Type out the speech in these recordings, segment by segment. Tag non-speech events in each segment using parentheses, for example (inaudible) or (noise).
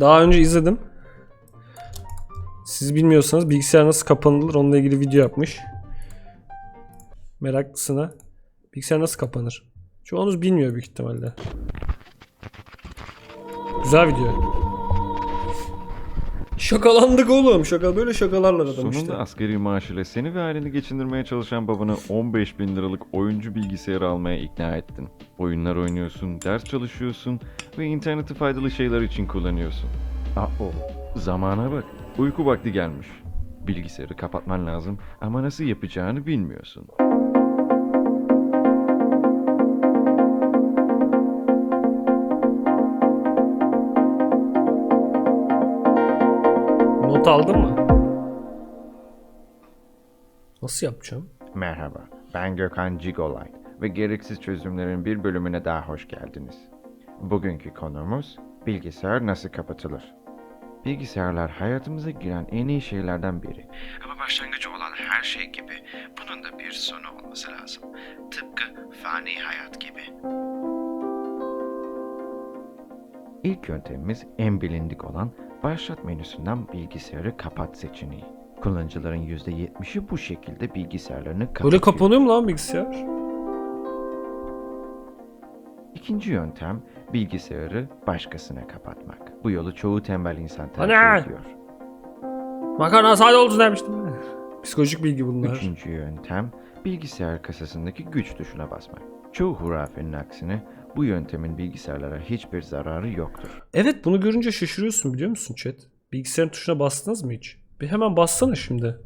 Daha önce izledim. Siz bilmiyorsanız bilgisayar nasıl kapanılır onunla ilgili video yapmış. Meraklısına bilgisayar nasıl kapanır? Çoğunuz bilmiyor büyük ihtimalle. Güzel video. Şakalandık oğlum. Şaka böyle şakalarlar adam Sonunda işte. asgari maaş ile seni ve aileni geçindirmeye çalışan babanı 15 bin liralık oyuncu bilgisayarı almaya ikna ettin. Oyunlar oynuyorsun, ders çalışıyorsun ve interneti faydalı şeyler için kullanıyorsun. Aa, o zamana bak. Uyku vakti gelmiş. Bilgisayarı kapatman lazım ama nasıl yapacağını bilmiyorsun. Not aldın mı? Nasıl yapacağım? Merhaba, ben Gökhan Gigolite ve gereksiz çözümlerin bir bölümüne daha hoş geldiniz. Bugünkü konumuz bilgisayar nasıl kapatılır? Bilgisayarlar hayatımıza giren en iyi şeylerden biri. Ama başlangıcı olan her şey gibi bunun da bir sonu olması lazım. Tıpkı fani hayat gibi. İlk yöntemimiz en bilindik olan başlat menüsünden bilgisayarı kapat seçeneği. Kullanıcıların %70'i bu şekilde bilgisayarlarını kapatıyor. Böyle kapanıyor mu lan bilgisayar? İkinci yöntem bilgisayarı başkasına kapatmak. Bu yolu çoğu tembel insan tercih Ana! ediyor. Makarna sade oldu demiştim. Psikolojik bilgi bunlar. Üçüncü yöntem bilgisayar kasasındaki güç tuşuna basmak. Çoğu hurafenin aksine bu yöntemin bilgisayarlara hiçbir zararı yoktur. Evet bunu görünce şaşırıyorsun biliyor musun chat? Bilgisayarın tuşuna bastınız mı hiç? Bir hemen bassana şimdi.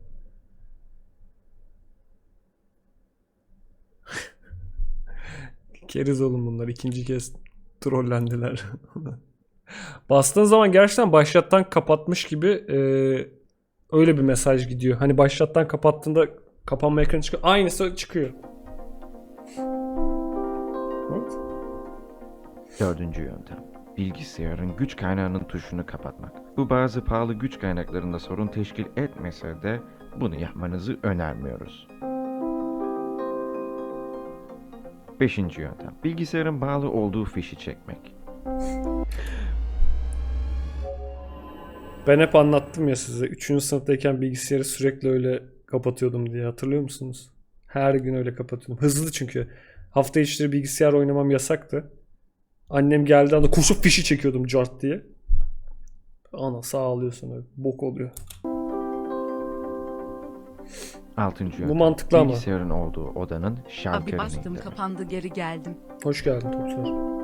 (laughs) Keriz oğlum bunlar. ikinci kez trollendiler. (laughs) Bastığın zaman gerçekten başlattan kapatmış gibi e, öyle bir mesaj gidiyor. Hani başlattan kapattığında kapanma ekranı çıkıyor. Aynısı çıkıyor. Evet. Dördüncü yöntem. Bilgisayarın güç kaynağının tuşunu kapatmak. Bu bazı pahalı güç kaynaklarında sorun teşkil etmese de bunu yapmanızı önermiyoruz. Beşinci yöntem. Bilgisayarın bağlı olduğu fişi çekmek. Ben hep anlattım ya size. 3. sınıftayken bilgisayarı sürekli öyle kapatıyordum diye. Hatırlıyor musunuz? Her gün öyle kapatıyordum. Hızlı çünkü. Hafta içleri bilgisayar oynamam yasaktı. Annem geldiği anda koşup fişi çekiyordum cart diye. Ana sağ ağlıyorsun öyle. Bok oluyor. Altıncı yöntem. mantıklı ama. Bilgisayarın olduğu odanın Abi bastım kapandı geri geldim. Hoş geldin Topçular.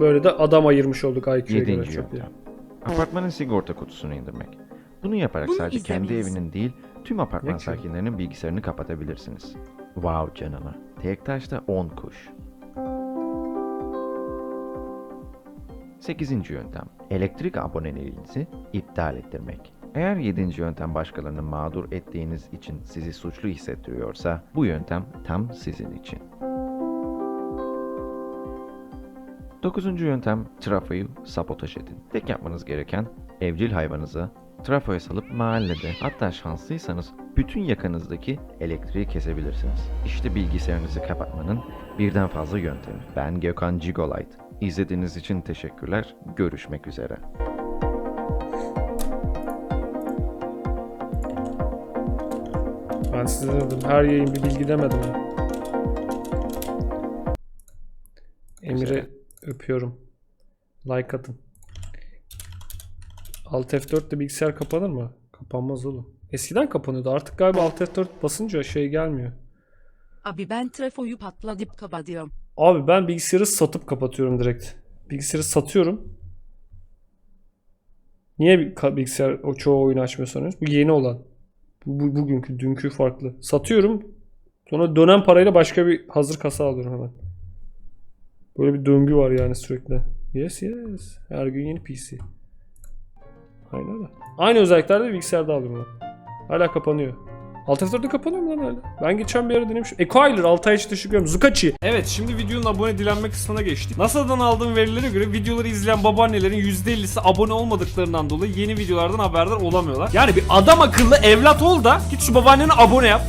Böyle de adam ayırmış olduk IQ'ya göre. Yedinci Çok iyi. yöntem. Apartmanın sigorta kutusunu indirmek. Bunu yaparak Bunu sadece kendi izlemeyiz. evinin değil, tüm apartman Ne ki? sakinlerinin bilgisayarını kapatabilirsiniz. Wow canına. Tek taşta 10 kuş. Sekizinci yöntem. Elektrik aboneliğinizi iptal ettirmek. Eğer yedinci yöntem başkalarını mağdur ettiğiniz için sizi suçlu hissettiriyorsa bu yöntem tam sizin için. Dokuzuncu yöntem trafoyu sabotaj edin. Tek yapmanız gereken evcil hayvanınıza trafoya salıp mahallede hatta şanslıysanız bütün yakınızdaki elektriği kesebilirsiniz. İşte bilgisayarınızı kapatmanın birden fazla yöntemi. Ben Gökhan Gigolite. İzlediğiniz için teşekkürler. Görüşmek üzere. Ben size dedim her yayın bir bilgi demedim mi? Emir'i öpüyorum. Like atın. Alt F4 de bilgisayar kapanır mı? Kapanmaz oğlum. Eskiden kapanıyordu. Artık galiba Alt F4 basınca şey gelmiyor. Abi ben trafoyu patladıp kapatıyorum. Abi ben bilgisayarı satıp kapatıyorum direkt. Bilgisayarı satıyorum. Niye bilgisayar o çoğu oyunu açmıyor sanıyoruz? Bu yeni olan. Bu, bu- bugünkü, dünkü farklı. Satıyorum. Sonra dönen parayla başka bir hazır kasa alıyorum hemen. Böyle bir döngü var yani sürekli. Yes yes. Her gün yeni PC. Aynen öyle. Aynı özelliklerde bilgisayarda alıyorum ben. Hala kapanıyor. Alt F4'de kapanıyor mu lan hala? Ben geçen bir ara denemiştim. Ecoiler 6 ay için teşekkür ederim. Zukachi. Evet şimdi videonun abone dilenme kısmına geçtik. NASA'dan aldığım verilere göre videoları izleyen babaannelerin %50'si abone olmadıklarından dolayı yeni videolardan haberdar olamıyorlar. Yani bir adam akıllı evlat ol da git şu babaannene abone yap.